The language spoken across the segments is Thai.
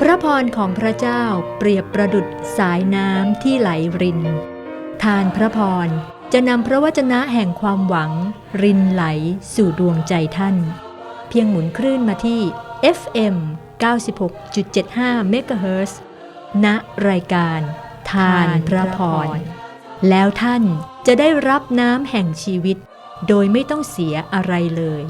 พระพรของพระเจ้าเปรียบประดุดสายน้ำที่ไหลริน ทานพระพรจะนำพระวจนะแห่งความหวัง รินไหลสู่ดวงใจท่าน เพียงหมุนคลื่นมาที่ FM 96.75 MHz ณรายการ ทานพระพร แล้วท่านจะได้รับน้ำแห่งชีวิต โดยไม่ต้องเสียอะไรเลย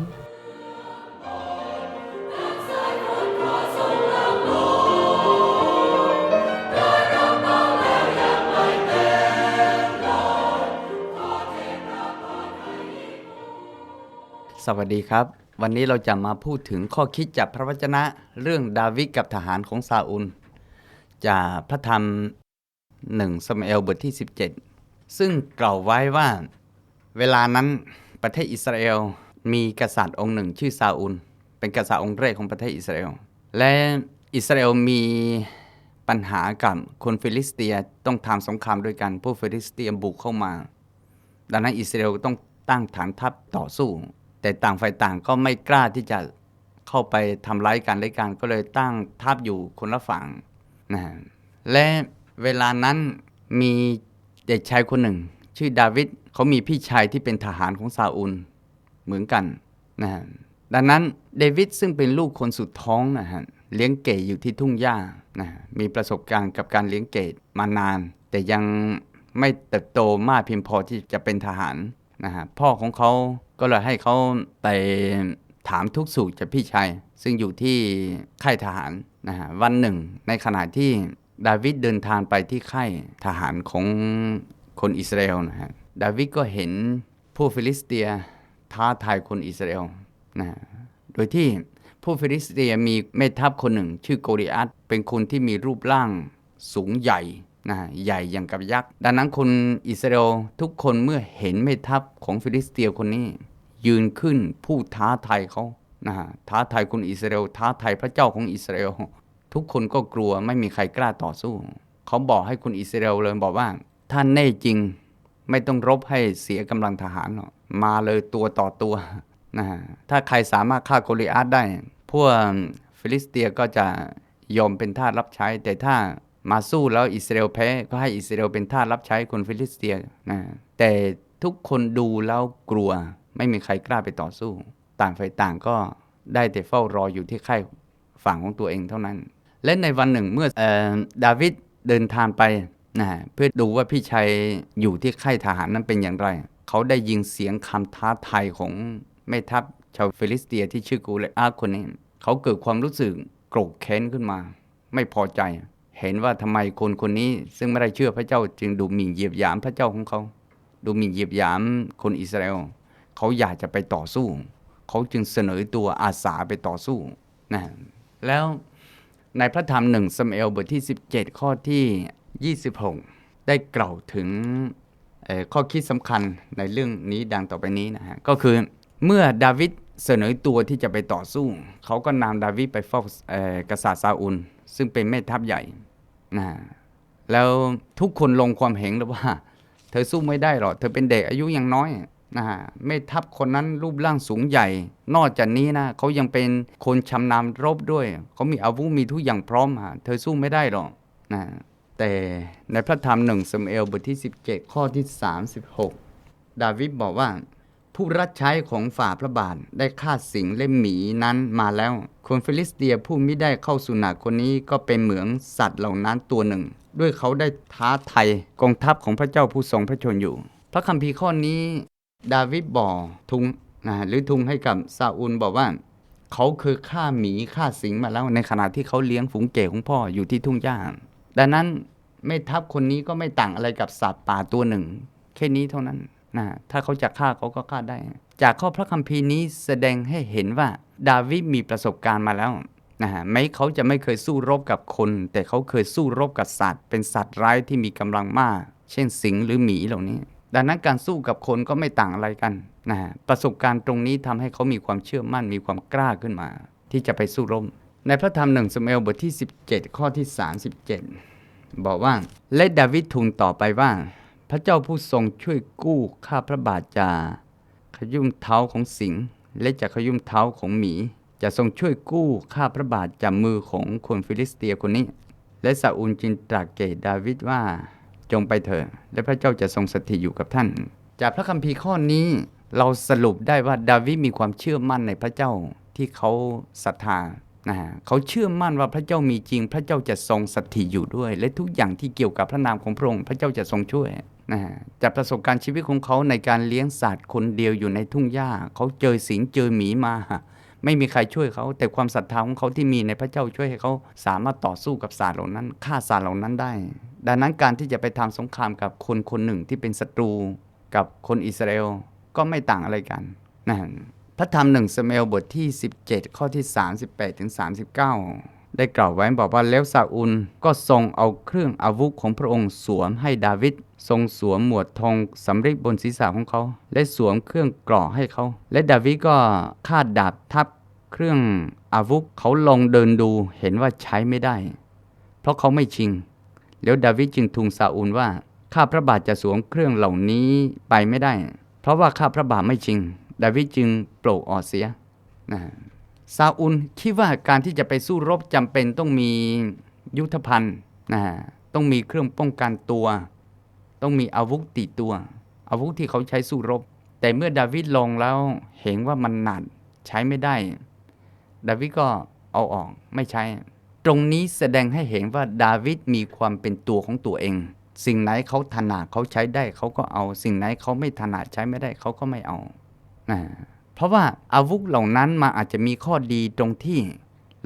สวัสดีครับ วันนี้เราจะมาพูดถึงข้อคิดจากพระวจนะเรื่องดาวิดกับทหารของซาอุล จากพระธรรมหนึ่งสมเอลบทที่ 17 ซึ่งกล่าวไว้ว่า เวลานั้นประเทศอิสราเอลมีกษัตริย์องค์หนึ่งชื่อซาอุล เป็นกษัตริย์องค์แรกของประเทศอิสราเอลและอิสราเอลมีปัญหากับคนฟิลิสเตียต้องทำสงครามด้วยกันพวกฟิลิสเตียบุกเข้ามา ดังนั้นอิสราเอลต้องตั้งฐานทัพต่อสู้ แต่ต่างฝ่ายต่างก็ไม่กล้าที่จะเข้าไปทำร้ายกันและกันก็เลยตั้งทัพอยู่คนละฝั่งนะฮะและเวลานั้นมีเด็กชายคนหนึ่ง ชื่อดาวิดเขามีพี่ชายที่เป็นทหารของซาอุลเหมือนกันนะฮะดังนั้นเดวิดซึ่งเป็นลูกคนสุดท้องนะฮะเลี้ยงเก๋อยู่ที่ทุ่งหญ้านะฮะมีประสบการณ์กับการเลี้ยงเก๋มานาน แต่ยังไม่เติบโตมากเพียงพอที่จะเป็นทหารนะฮะพ่อของเขา ก็เลยให้เขาไปถามทุกสุขจากพี่ชายซึ่งอยู่ที่ค่ายทหารนะฮะวันหนึ่ง ในขณะที่ดาวิดเดินทางไปที่ค่ายทหารของคนอิสราเอลนะฮะดาวิดก็เห็นผู้ฟิลิสเตียท้าทายคนอิสราเอลนะฮะโดยที่ผู้ฟิลิสเตียมีแม่ทัพคนหนึ่ง ชื่อโกริอัตเป็นคนที่มีรูปร่างสูงใหญ่นะฮะใหญ่อย่างกับยักษ์ ดังนั้นคนอิสราเอลทุกคนเมื่อเห็นแม่ทัพของฟิลิสเตียคนนี้ ยืนขึ้นพูดท้าทายเขานะฮะท้าทายคนอิสราเอลท้าทายพระเจ้าของอิสราเอลทุกคนก็กลัวไม่มีใครกล้าต่อสู้ เขาบอกให้คนอิสราเอลเลยบอกว่าถ้านแน่จริงไม่ต้องรบให้เสียกำลังทหารหรอกมาเลยตัวต่อตัวนะฮะถ้าใครสามารถฆ่าโกลิอาตได้ พวกฟิลิสเตียก็จะยอมเป็นทาสรับใช้ แต่ถ้ามาสู้แล้วอิสราเอลแพ้ก็ให้อิสราเอลเป็นทาสรับใช้คนฟิลิสเตียนะแต่ทุกคนดูแล้วกลัว ไม่มีใครกล้าไปต่อสู้ ต่างฝ่ายต่างก็ได้แต่เฝ้ารออยู่ที่ค่ายฝั่งของตัวเองเท่านั้น และในวันหนึ่งเมื่ออดาวิดเดินทางไปนะฮะเพื่อดูว่าพี่ชัยอยู่ที่ค่ายทหารนั้นเป็นอย่างไร เขาได้ยินเสียงคำท้าทายของแม่ทัพชาวฟิลิสเตียที่ชื่อกูเลอาคนนี้ เขาเกิดความรู้สึกโกรธแค้นขึ้นมา ไม่พอใจ เห็นว่าทำไมคนคนนี้ ซึ่งไม่ได้เชื่อพระเจ้าจึงดูหมิ่นเหยียบหยามพระเจ้าของเขา ดูหมิ่นเหยียบหยามคนอิสราเอล เขาอยากจะไปต่อสู้ เขาจึงเสนอตัวอาสาไปต่อสู้นะแล้วในพระธรรมหนึ่งสมเอลบทที่ 17 ข้อที่ 26 ได้กล่าวถึงข้อคิดสำคัญในเรื่องนี้ดังต่อไปนี้นะฮะก็คือเมื่อดาวิดเสนอตัวที่จะไปต่อสู้ เขาก็นำดาวิดไปเฝ้าเอ่อกษัตริย์ซาอุล ซึ่งเป็นแม่ทัพใหญ่นะแล้วทุกคนลงความเห็นแล้วว่า เธอสู้ไม่ได้หรอกเธอเป็นเด็กอายุยังน้อย นะฮะแม่ทัพคนนั้นรูปร่างสูงใหญ่ นอกจากนี้นะเขายังเป็นคนชำนาญรบด้วยเขามีอาวุธมีทุกอย่างพร้อมฮะเธอสู้ไม่ได้หรอกนะแต่ในพระธรรมหนึ่งสมเอลบทที่ 17 ข้อที่ 36 ดาวิดบอกว่า ผู้รับใช้ของฝ่าพระบาทได้ฆ่าสิงและหมีนั้นมาแล้ว คนฟิลิสเตียผู้ไม่ได้เข้าสุนัขคนนี้ก็เป็นเหมือนสัตว์เหล่านั้นตัวหนึ่ง ด้วยเขาได้ท้าไทยกองทัพของพระเจ้าผู้ทรงพระชนอยู่ พระคัมภีร์ข้อนี้ ดาวิดบอกทุงนะหรือทุงให้กับซาอูลบอกว่า เขาคือฆ่าหมีฆ่าสิงมาแล้วในขณะที่เขาเลี้ยงฝูงเก๋ของพ่ออยู่ที่ทุ่งหญ้าดังนั้นแม่ทัพคนนี้ก็ไม่ต่างอะไรกับสัตว์ป่าตัวหนึ่ง แค่นี้เท่านั้นนะถ้าเขาจะฆ่าเขาก็ฆ่าได้ จากข้อพระคัมภีร์นี้แสดงให้เห็นว่าดาวิดมีประสบการณ์มาแล้วนะฮะแม้เขาจะไม่เคยสู้รบกับคน แต่เขาเคยสู้รบกับสัตว์ เป็นสัตว์ร้ายที่มีกำลังมาก เช่นสิงหรือหมีเหล่านี้ ดังนั้นการสู้กับคนก็ไม่ต่างอะไรกันนะฮะประสบการณ์ตรงนี้ทำให้เขามีความเชื่อมั่นมีความกล้าขึ้นมา ที่จะไปสู้รบในพระธรรมหนึ่งสมเอลบทที่ 17 ข้อที่ 37 บอกว่าและดาวิดทูลต่อไปว่า พระเจ้าผู้ทรงช่วยกู้ข้าพระบาทจาขยุ่มเท้าของสิงและจะขยุ่มเท้าของหมี จะทรงช่วยกู้ข้าพระบาทจากมือของคนฟิลิสเตียคนนี้ และซาอูลจึงตรัสแก่ดาวิดว่า จงไปเถิดและพระเจ้าจะทรงสถิตอยู่กับท่าน จากพระคัมภีร์ข้อนี้เราสรุปได้ว่าดาวิดมีความเชื่อมั่นในพระเจ้าที่เขาศรัทธานะฮะเขาเชื่อมั่นว่าพระเจ้ามีจริง พระเจ้าจะทรงสถิตอยู่ด้วย และทุกอย่างที่เกี่ยวกับพระนามของพระองค์พระเจ้าจะทรงช่วยนะฮะจากประสบการณ์ชีวิตของเขาในการเลี้ยงสัตว์คนเดียวอยู่ในทุ่งหญ้าเขาเจอสิงเจอหมีมา ไม่มีใครช่วยเขา แต่ความศรัทธาของเขาที่มีในพระเจ้าช่วยให้เขาสามารถต่อสู้กับศาสตร์เหล่านั้นฆ่าศาสตร์เหล่านั้นได้ ดังนั้นการที่จะไปทำสงครามกับคนคนหนึ่งที่เป็นศัตรูกับคนอิสราเอลก็ไม่ต่างอะไรกันนะพระธรรมหนึ่งสมเอลบทที่ 17 ข้อที่ 38ถึง39 ได้กล่าวไว้บอกว่าแล้วซาอุลก็ทรงเอาเครื่องอาวุธของพระองค์สวมให้ดาวิดทรงสวมหมวดทองสำริดบนศีรษะของเขา และสวมเครื่องกรอให้เขา และดาวิดก็คาดดาบทับเครื่องอาวุธเขาลองเดินดูเห็นว่าใช้ไม่ได้ เพราะเขาไม่ชิง แล้วดาวิดจึงทูลซาอูลว่าข้าพระบาทจะสวมเครื่องเหล่านี้ไปไม่ได้ เพราะว่าข้าพระบาทไม่จริง ดาวิดจึงโปรกออกเสียนะ ซาอูลคิดว่าการที่จะไปสู้รบจำเป็นต้องมียุทธภัณฑ์นะต้องมีเครื่องป้องกันตัว ต้องมีอาวุธติดตัว อาวุธที่เขาใช้สู้รบ แต่เมื่อดาวิดลงแล้วเห็นว่ามันหนักใช้ไม่ได้ ดาวิดก็เอาออกไม่ใช้ ตรงนี้แสดงให้เห็นว่าดาวิดมีความเป็นตัวของตัวเอง สิ่งไหนเขาถนัดเขาใช้ได้เขาก็เอา สิ่งไหนเขาไม่ถนัดใช้ไม่ได้เขาก็ไม่เอานะ เพราะว่าอาวุธเหล่านั้นมาอาจจะมีข้อดีตรงที่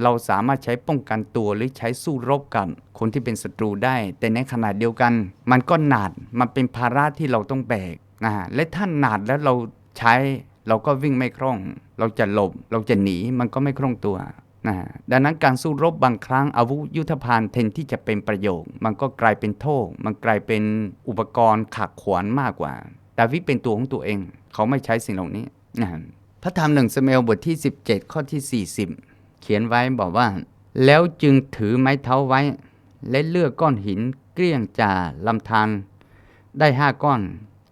เราสามารถใช้ป้องกันตัวหรือใช้สู้รบกับคนที่เป็นศัตรูได้ แต่ในขณะเดียวกัน มันก็หนาดมันเป็นภาระที่เราต้องแบกนะฮะและถ้าหนาดแล้วเราใช้เราก็วิ่งไม่คล่อง เราจะหลบ เราจะหนีมันก็ไม่คล่องตัวนะฮะดังนั้นการสู้รบบางครั้งอาวุธยุทธภัณฑ์แทนที่จะเป็นประโยชน์มันก็กลายเป็นโทษมันกลายเป็นอุปกรณ์ขักขวานมากกว่า ดาวิดเป็นตัวของตัวเอง เขาไม่ใช้สิ่งเหล่านี้นะฮะ พระธรรมหนึ่งสมเอลบทที่ 17 ข้อที่ 40 เขียนไว้บอกว่า แล้วจึงถือไม้เท้าไว้ และเลือกก้อนหินเกลี้ยงจ่าลำธารได้ห้าก้อน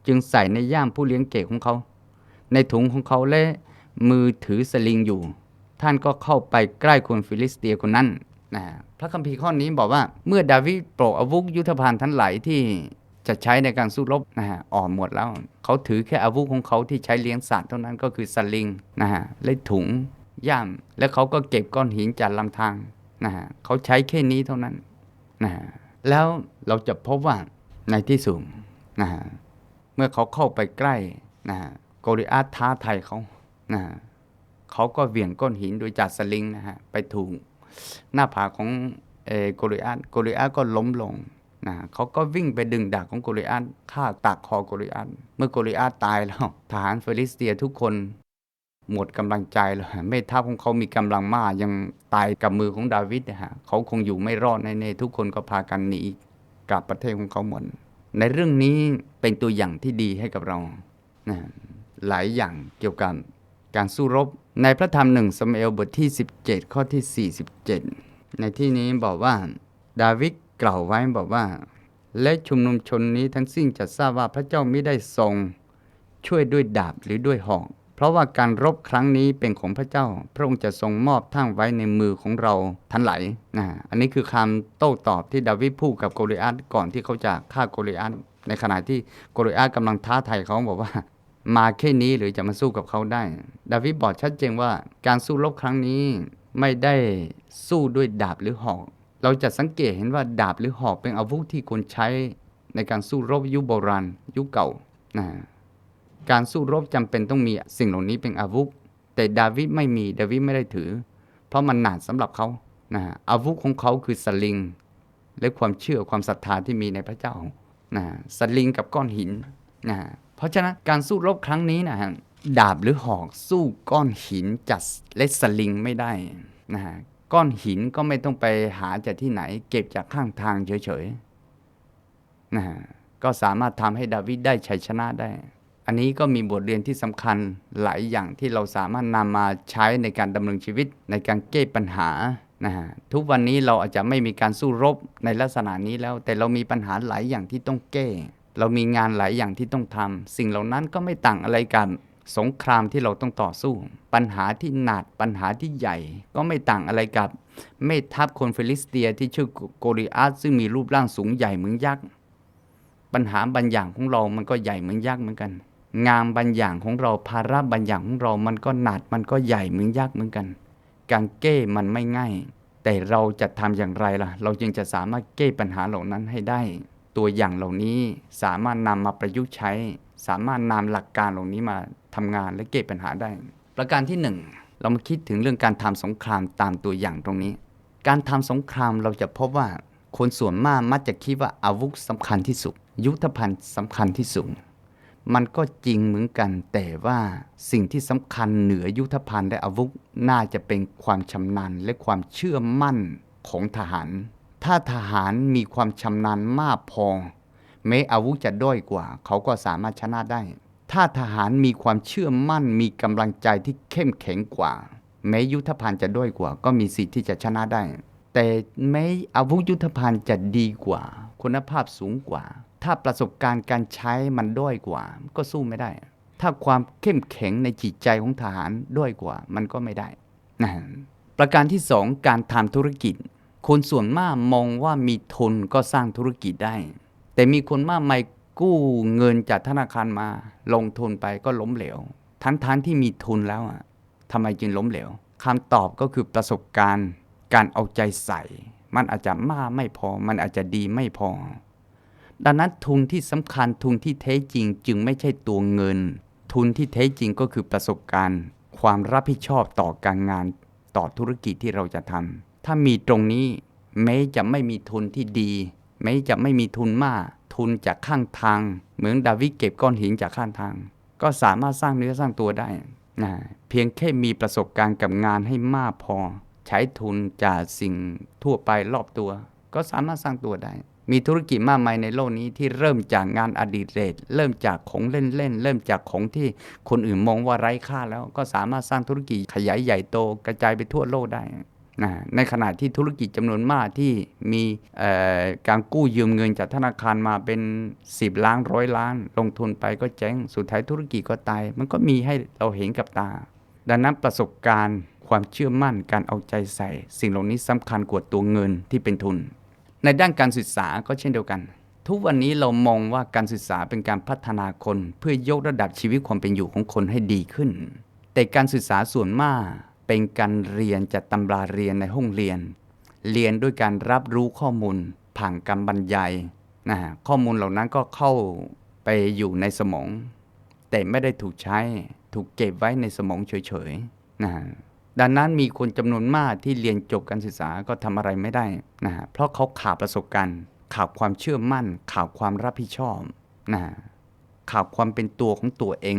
จึงใส่ในย่ามผู้เลี้ยงเก่ของเขา ในถุงของเขาและมือถือสลิงอยู่ ท่านก็เข้าไปใกล้คนฟิลิสเตียคนนั้นนะพระคัมภีร์ข้อนี้บอกว่าเมื่อดาวิดโปรกอาวุธยุทธภัณฑ์ทั้งหลายที่ จะใช้ในการสู้รบนะฮะอ่อนหมดแล้ว เขาถือแค่อาวุธของเขาที่ใช้เลี้ยงสัตว์เท่านั้นก็คือสลิงนะฮะและถุงย่ามแล้วเขาก็เก็บก้อนหินจากลำธารนะฮะเขาใช้แค่นี้เท่านั้นนะฮะแล้วเราจะพบว่าในที่สุดนะฮะเมื่อเขาเข้าไปใกล้นะฮะโกริอาท้าไทยเขานะฮะเขาก็เหวี่ยงก้อนหินโดยจากสลิงนะฮะไปถูกหน้าผาของเออโกริอาโกริอาก็ล้มลง นะเขาก็วิ่งไปดึงดาบของโกริอาตฆ่าตักคอโกริอาตเมื่อโกริอาตตายแล้วทหารฟิลิสเตียทุกคน หมดกำลังใจแล้วเมธาของเขามีกำลังมากยังตายกับมือของดาวิดนะฮะเขาคงอยู่ไม่รอดแน่ๆทุกคนก็พากันหนีกลับประเทศของเขาหมดในเรื่องนี้เป็นตัวอย่างที่ดีให้กับเรานะหลายอย่างเกี่ยวกับการสู้รบ ในพระธรรมหนึ่งสมเอลบทที่ 17 ข้อที่ 47 ในที่นี้บอกว่า ดาวิด กล่าวไว้บอกว่า และชุมนุมชนนี้ทั้งสิ้นจะทราบว่าพระเจ้าไม่ได้ทรง ช่วยด้วยดาบหรือด้วยหอกเพราะว่าการรบครั้งนี้เป็นของพระเจ้า พระองค์จะทรงมอบทั้งไว้ในมือของเราทั้งหลนะอันนี้คือคำโต้ตอบที่ดาวิดพูดกับโกลิอัตก่อนที่เขาจะฆ่าโกลิอัตในขณะที่โกลิอัตกำลังท้าทายเขาบอกว่า มาแค่นี้หรือจะมาสู้กับเขาได้ ดาวิดบอกชัดเจนว่าการสู้รบครั้งนี้ไม่ได้สู้ด้วยดาบหรือหอก เราจะสังเกตเห็นว่าดาบหรือหอกเป็นอาวุธที่คนใช้ในการสู้รบยุคโบราณยุคเก่านะการสู้รบจำเป็นต้องมีสิ่งเหล่านี้เป็นอาวุธ แต่ดาวิดไม่มีดาวิดไม่ได้ถือ เพราะมันหนาสำหรับเขานะอาวุธของเขาคือสลิง และความเชื่อความศรัทธาที่มีในพระเจ้านะสลิงกับก้อนหินนะเพราะฉะนั้นการสู้รบครั้งนี้นะฮะดาบหรือหอกสู้ก้อนหินจัดและสลิงไม่ได้นะฮะ ก้อนหินก็ไม่ต้องไปหาจากที่ไหน เก็บจากข้างทางเฉยๆนะก็สามารถทำให้ดาวิดได้ชัยชนะได้ อันนี้ก็มีบทเรียนที่สำคัญหลายอย่างที่เราสามารถนำมาใช้ในการดำเนินชีวิตในการแก้ปัญหานะฮะทุกวันนี้เราอาจจะไม่มีการสู้รบในลักษณะนี้แล้ว แต่เรามีปัญหาหลายอย่างที่ต้องแก้ เรามีงานหลายอย่างที่ต้องทำสิ่งเหล่านั้นก็ไม่ต่างอะไรกัน สงครามที่เราต้องต่อสู้ ปัญหาที่หนักปัญหาที่ใหญ่ ก็ไม่ต่างอะไรกับเมทัพคนฟิลิสเตียที่ชื่อโกริอาสซึ่งมีรูปร่างสูงใหญ่เหมือนยักษ์ปัญหาบางอย่างของเรามันก็ใหญ่เหมือนยักษ์เหมือนกัน งานบางอย่างของเราภาระบางอย่างของเรามันก็หนักมันก็ใหญ่เหมือนยักษ์เหมือนกัน การแก้มันไม่ง่าย แต่เราจะทำอย่างไรล่ะ เราจึงจะสามารถแก้ปัญหาเหล่านั้นให้ได้ ตัวอย่างเหล่านี้สามารถนำมาประยุกต์ใช้ สามารถนำหลักการเหล่านี้มา ทำงานและแก้ปัญหาได้ ประการที่หนึ่งเรามาคิดถึงเรื่องการทำสงครามตามตัวอย่างตรงนี้ การทำสงครามเราจะพบว่าคนส่วนมากมักจะคิดว่าอาวุธสำคัญที่สุด ยุทธภัณฑ์สำคัญที่สุดมันก็จริงเหมือนกันแต่ว่าสิ่งที่สำคัญเหนือยุทธภัณฑ์และอาวุธน่าจะเป็นความชำนาญและความเชื่อมั่นของทหาร ถ้าทหารมีความชำนาญมากพอแม้อาวุธจะด้อยกว่า เขาก็สามารถชนะได้ ถ้าทหารมีความเชื่อมั่นมีกำลังใจที่เข้มแข็งกว่า แม้ยุทธภัณฑ์จะด้อยกว่า ก็มีสิทธิ์ที่จะชนะได้ แต่แม้อาวุธยุทธภัณฑ์จะดีกว่า คุณภาพสูงกว่า ถ้าประสบการณ์การใช้มันด้อยกว่า ก็สู้ไม่ได้ ถ้าความเข้มแข็งในจิตใจของทหารด้อยกว่า มันก็ไม่ได้นะประการที่สองการทำธุรกิจ คนส่วนมากมองว่ามีทุนก็สร้างธุรกิจได้ แต่มีคนมากมาย กู้เงินจากธนาคารมาลงทุนไปก็ล้มเหลว ทั้งๆทที่มีทุนแล้วอะทำไมจึงล้มเหลวคำตอบก็คือประสบการณ์ การเอาใจใส่ มันอาจจะมากไม่พอ มันอาจจะดีไม่พอ ดังนั้นทุนที่สำคัญทุนที่แท้จริงจึงไม่ใช่ตัวเงิน ทุนที่แท้จริงก็คือประสบการณ์ ความรับผิดชอบต่อการงาน ต่อธุรกิจที่เราจะทำถ้ามีตรงนี้แม้จะไม่มีทุนที่ดี แม้จะไม่มีทุนมาก ทุนจากข้างทาง เหมือนดาวิดเก็บก้อนหินจากข้างทาง ก็สามารถสร้างเนื้อสร้างตัวได้นะเพียงแค่มีประสบการณ์กับงานให้มากพอ ใช้ทุนจากสิ่งทั่วไปรอบตัว ก็สามารถสร้างตัวได้ มีธุรกิจมากมายในโลกนี้ที่เริ่มจากงานอดิเรกเริ่มจากของเล่นๆเริ่มจากของที่คนอื่นมองว่าไร้ค่าแล้วก็สามารถสร้างธุรกิจขยายใหญ่โตกระจายไปทั่วโลกได้ นะในขณะที่ธุรกิจจำนวนมากที่มีการกู้ยืมเงินจากธนาคารมาเป็น 10 ล้านร้อยล้าน ลงทุนไปก็เจ๊งสุดท้ายธุรกิจก็ตาย มันก็มีให้เราเห็นกับตา ดังนั้นประสบการณ์ความเชื่อมั่นการเอาใจใส่ สิ่งเหล่านี้สำคัญกว่าตัวเงินที่เป็นทุน ในด้านการศึกษาก็เช่นเดียวกัน ทุกวันนี้เรามองว่าการศึกษาเป็นการพัฒนาคน เพื่อยกระดับชีวิตความเป็นอยู่ของคนให้ดีขึ้น แต่การศึกษาส่วนมาก เป็นการเรียนจากตำราเรียนในห้องเรียน เรียนด้วยการรับรู้ข้อมูลผ่านการบรรยายนะฮะข้อมูลเหล่านั้นก็เข้าไปอยู่ในสมอง แต่ไม่ได้ถูกใช้ถูกเก็บไว้ในสมองเฉยๆนะฮะดังนั้นมีคนจำนวนมากที่เรียนจบการศึกษาก็ทำอะไรไม่ได้นะฮะเพราะเขาขาดประสบการณ์ขาดความเชื่อมั่นขาดความรับผิดชอบนะฮะขาดความเป็นตัวของตัวเอง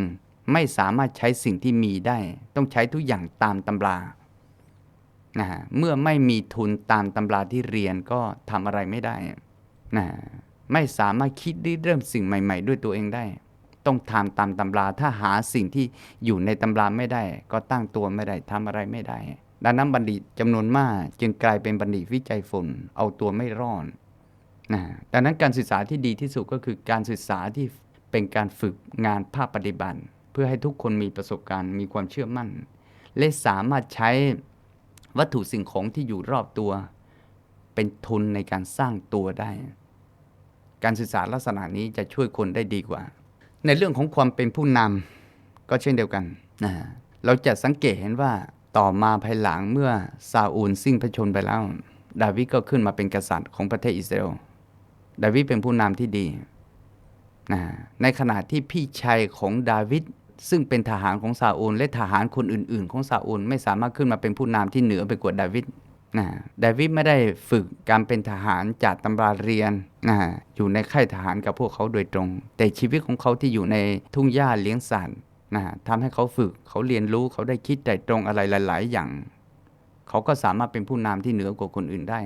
ไม่สามารถใช้สิ่งที่มีได้ ต้องใช้ทุกอย่างตามตำรานะฮะเมื่อไม่มีทุนตามตำราที่เรียนก็ทำอะไรไม่ได้นะฮะไม่สามารถคิดริเริ่มสิ่งใหม่ ๆ ด้วยตัวเองได้ ต้องทำตามตำราถ้าหาสิ่งที่อยู่ในตำราไม่ได้ ก็ตั้งตัวไม่ได้ทำอะไรไม่ได้ ดังนั้นบัณฑิตจำนวนมากจึงกลายเป็นบัณฑิตวิจัยฝนเอาตัวไม่รอดนะดังนั้นการศึกษาที่ดีที่สุดก็คือการศึกษาที่เป็นการฝึกงานภาคปฏิบัติ พื่อให้ทุกคนมีประสบการณ์มีความเชื่อมั่น และสามารถใช้วัตถุสิ่งของที่อยู่รอบตัว เป็นทุนในการสร้างตัวได้ การศึกษาลักษณะนี้จะช่วยคนได้ดีกว่า ในเรื่องของความเป็นผู้นำก็เช่นเดียวกันนะฮะเราจะสังเกตเห็นว่าต่อมาภายหลังเมื่อซาอูลสิ้นพระชนม์ไปแล้ว ดาวิดก็ขึ้นมาเป็นกษัตริย์ของประเทศอิสราเอลดาวิดเป็นผู้นำที่ดีนะในขณะที่พี่ชายของดาวิด ซึ่งเป็นทหารของซาอูล และทหารคนอื่น ๆ ของซาอูล ไม่สามารถขึ้นมาเป็นผู้นำที่เหนือไปกว่าดาวิดนะดาวิดไม่ได้ฝึกการเป็นทหารจากตำราเรียนนะอยู่ในค่ายทหารกับพวกเขาโดยตรง แต่ชีวิตของเขาที่อยู่ในทุ่งหญ้าเลี้ยงสัตว์นะทำให้เขาฝึกเขาเรียนรู้เขาได้คิดแต่ตรงอะไรหลาย ๆ อย่าง เขาก็สามารถเป็นผู้นำที่เหนือกว่าคนอื่นได้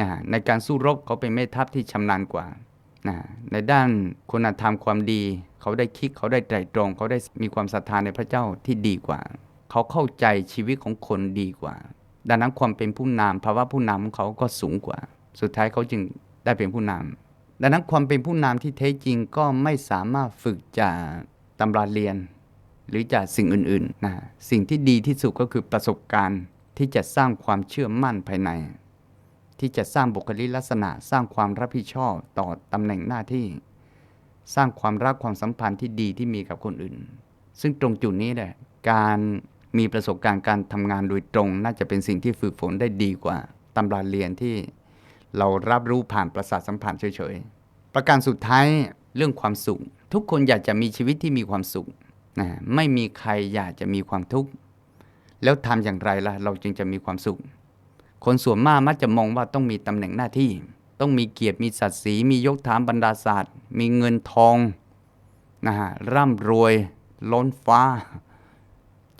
นะในการสู้รบเขาเป็นแม่ทัพที่ชำนาญกว่า นะในด้านคุณธรรมความดี เขาได้คิดเขาได้ไตรตรอง เขาได้มีความศรัทธาในพระเจ้าที่ดีกว่า เขาเข้าใจชีวิตของคนดีกว่า ดังนั้นความเป็นผู้นำภาวะผู้นำของเขาก็สูงกว่า สุดท้ายเขาจึงได้เป็นผู้นำดังนั้นความเป็นผู้นำที่แท้จริงก็ไม่สามารถฝึกจากตำราเรียน หรือจากสิ่งอื่นๆนะสิ่งที่ดีที่สุดก็คือประสบการณ์ที่จะสร้างความเชื่อมั่นภายใน ที่จะสร้างบุคลิกลักษณะ สร้างความรับผิดชอบต่อตำแหน่งหน้าที่ สร้างความรักความสัมพันธ์ที่ดีที่มีกับคนอื่น ซึ่งตรงจุดนี้แหละการมีประสบการณ์การทำงานโดยตรง น่าจะเป็นสิ่งที่ฝึกฝนได้ดีกว่าตำราเรียนที่เรารับรู้ผ่านประสาทสัมผัสเฉยๆ ประการสุดท้ายเรื่องความสุข ทุกคนอยากจะมีชีวิตที่มีความสุขนะไม่มีใครอยากจะมีความทุกข์ แล้วทำอย่างไรล่ะ เราจึงจะมีความสุข คนส่วนมากมักจะมองว่าต้องมีตำแหน่งหน้าที่ ต้องมีเกียรติมีศักดิ์ศรีมียกฐานบรรดาศาสตร์มีเงินทองนะฮะร่ำรวย ล้นฟ้า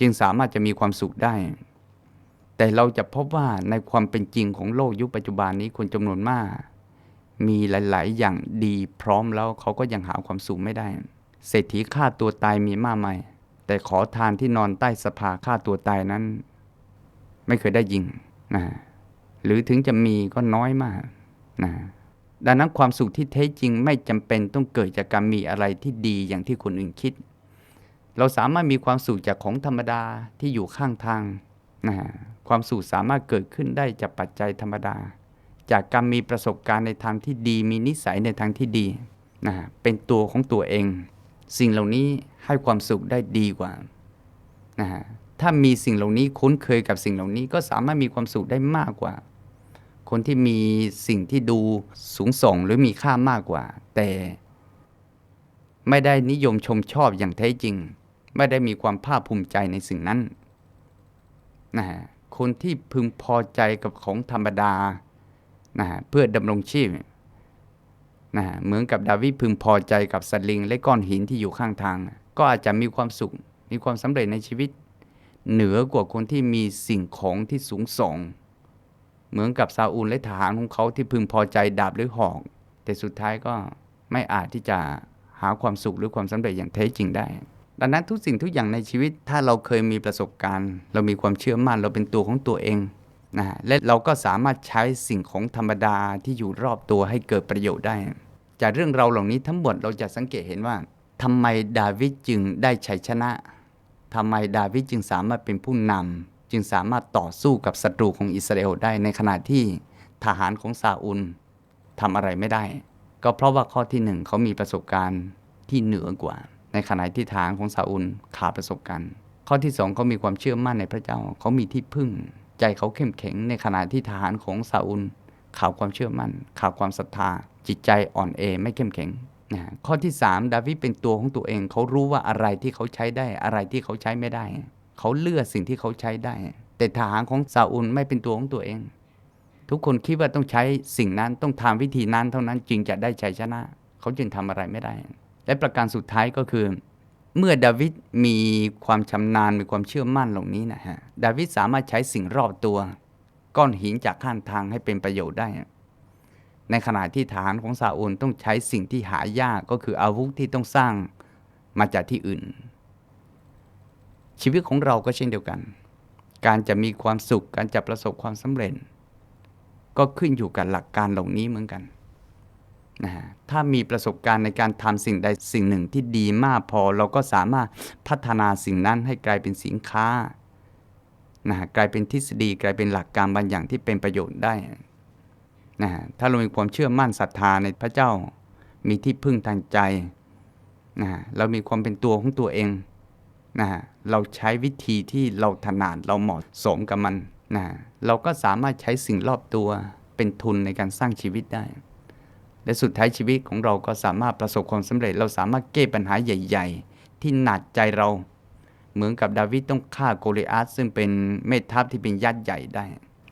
จึงสามารถจะมีความสุขได้ แต่เราจะพบว่าในความเป็นจริงของโลกยุคปัจจุบันนี้คนจำนวนมาก มีหลาย ๆ อย่างดีพร้อมแล้วเขาก็ยังหาความสุขไม่ได้ เศรษฐีฆ่าตัวตายมีมากมายแต่ขอทานที่นอนใต้สภาฆ่าตัวตายนั้น ไม่เคยได้ยิงนะ หรือถึงจะมีก็น้อยมากนะดังนั้นความสุขที่แท้จริงไม่จำเป็นต้องเกิดจากการมีอะไรที่ดีอย่างที่คนอื่นคิด เราสามารถมีความสุขจากของธรรมดาที่อยู่ข้างทางนะความสุขสามารถเกิดขึ้นได้จากปัจจัยธรรมดา จากการมีประสบการณ์ในทางที่ดี มีนิสัยในทางที่ดีนะเป็นตัวของตัวเอง สิ่งเหล่านี้ให้ความสุขได้ดีกว่านะฮะถ้ามีสิ่งเหล่านี้คุ้นเคยกับสิ่งเหล่านี้ก็สามารถมีความสุขได้มากกว่า คนที่มีสิ่งที่ดูสูงส่งหรือมีค่ามากกว่า แต่ไม่ได้นิยมชมชอบอย่างแท้จริง ไม่ได้มีความภาคภูมิใจในสิ่งนั้นนะฮะคนที่พึงพอใจกับของธรรมดานะฮะเพื่อดำรงชีพนะฮะเหมือนกับดาวิดพึงพอใจกับสลิง และก้อนหินที่อยู่ข้างทาง ก็อาจจะมีความสุข มีความสำเร็จในชีวิต เหนือกว่าคนที่มีสิ่งของที่สูงส่ง เหมือนกับซาอูลและทหารของเขาที่พึงพอใจดาบหรือหอก แต่สุดท้ายก็ไม่อาจที่จะหาความสุขหรือความสำเร็จอย่างแท้จริงได้ ดังนั้นทุกสิ่งทุกอย่างในชีวิต ถ้าเราเคยมีประสบการณ์ เรามีความเชื่อมั่นเราเป็นตัวของตัวเองนะและเราก็สามารถใช้สิ่งของธรรมดาที่อยู่รอบตัวให้เกิดประโยชน์ได้ จากเรื่องเราเหล่านี้ทั้งหมดเราจะสังเกตเห็นว่าทำไมดาวิดจึงได้ชัยชนะทำไมดาวิดจึงสามารถเป็นผู้นำ จึงสามารถต่อสู้กับศัตรูของอิสราเอลได้ในขณะที่ทหารของซาอุลทำอะไรไม่ได้ ก็เพราะว่าข้อที่หนึ่งเขามีประสบการณ์ที่เหนือกว่า ในขณะที่ทหารของซาอุลขาดประสบการณ์ ข้อที่สองเขามีความเชื่อมั่นในพระเจ้าเขามีที่พึ่ง ใจเขาเข้มแข็งในขณะที่ทหารของซาอุลขาดความเชื่อมั่นขาดความศรัทธา จิตใจอ่อนเอไม่เข้มแข็งนะข้อที่สามดาวิดเป็นตัวของตัวเองเขารู้ว่าอะไรที่เขาใช้ได้อะไรที่เขาใช้ไม่ได้ เขาเลือกสิ่งที่เขาใช้ได้ แต่ทหารของซาอุลไม่เป็นตัวของตัวเอง ทุกคนคิดว่าต้องใช้สิ่งนั้นต้องทำวิธีนั้นเท่านั้นจึงจะได้ชัยชนะ เขาจึงทำอะไรไม่ได้ และประการสุดท้ายก็คือ เมื่อดาวิดมีความชำนาญมีความเชื่อมั่นเหล่านี้นะฮะดาวิดสามารถใช้สิ่งรอบตัว ก้อนหินจากข้างทางให้เป็นประโยชน์ได้ในขณะที่ฐานของซาอูลต้องใช้สิ่งที่หายากก็คืออาวุธที่ต้องสร้างมาจากที่อื่น ชีวิตของเราก็เช่นเดียวกัน การจะมีความสุข การจะประสบความสำเร็จ ก็ขึ้นอยู่กับหลักการเหล่านี้เหมือนกันนะฮะถ้ามีประสบการณ์ในการทำสิ่งใดสิ่งหนึ่งที่ดีมากพอ เราก็สามารถพัฒนาสิ่งนั้นให้กลายเป็นสินค้านะฮะกลายเป็นทฤษฎีกลายเป็นหลักการบางอย่างที่เป็นประโยชน์ได้นะฮะถ้าเรามีความเชื่อมั่นศรัทธาในพระเจ้า มีที่พึ่งทางใจนะฮะเรามีความเป็นตัวของตัวเอง นะเราใช้วิธีที่เราถนัดเราเหมาะสมกับมันนะเราก็สามารถใช้สิ่งรอบตัวเป็นทุนในการสร้างชีวิตได้ และสุดท้ายชีวิตของเราก็สามารถประสบความสำเร็จ เราสามารถแก้ปัญหาใหญ่ ๆ ที่หนักใจเรา เหมือนกับดาวิดต้องฆ่าโกลิอาธซึ่งเป็นเมธทัพที่เป็นยักษ์ใหญ่ได้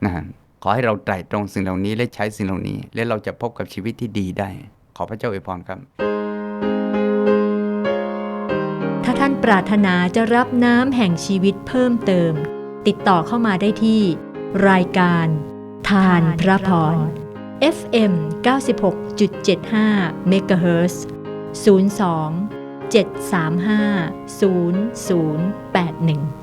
นะฮะขอให้เราไตร่ตรองสิ่งเหล่านี้และใช้สิ่งเหล่านี้ และเราจะพบกับชีวิตที่ดีได้ ขอพระเจ้าอวยพรครับ ถ้าท่านปรารถนาจะรับน้ำแห่งชีวิตเพิ่มเติม ติดต่อเข้ามาได้ที่ รายการ ทานพระพร FM 96.75 MHz 02 735 0081